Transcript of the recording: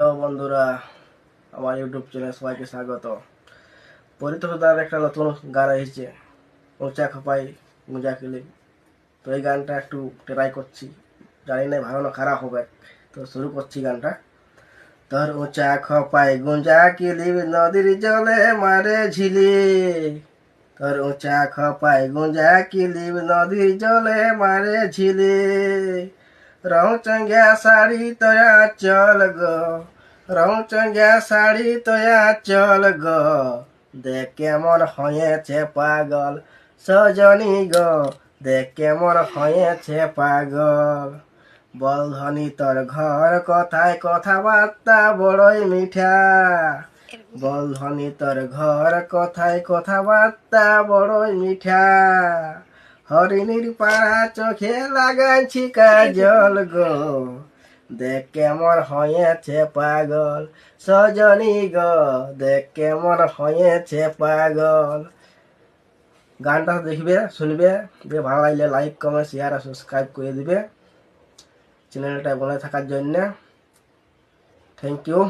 Hello বন্ধুরা, আমার YouTube channel সবাইকে স্বাগত। পরিতোষদার একটা নতুন গান এসেছে উঁচা খপাই গুঁজা কিলি তো এই গানটা একটু ট্রাই করছি। জানি না, ভালো না, খারাপ হবে। তো শুরু করছি গানটা। তোর উঁচা খপাই গুঁজা কিলি নদীর জলে মারে ঝিলি। তোর উঁচা খপাই গুঁজা কিলি নদীর জলে মারে ঝিলি। রং চঙ্গা শাড়ি তয়া চল গো। রং চঙ্গা শাড়ি তয়া চল গো। দেখ কেমন হয়েছে পাগল সজনী গো। দেখ কেমন হয়েছে পাগল। বল ধনী তোর ঘর কথায় কথাবার্তা বড়ই মিঠা। বল ধনী তোর ঘর কথায় কথাবার্তা বড়ই মিঠা। হরিণীর পাড়া চোখে লাগাইছি কাজল গো। দেখ কেমন হয়েছে পাগল, সজনী গো। দেখ কেমন হয়েছে পাগল। গানটা দেখবে, শুনবে দিয়ে ভালো লাগলে লাইক কমেন্ট শেয়ার আর সাবস্ক্রাইব করে দিবে। চ্যানেলটা বনে থাকার জন্য। Thank you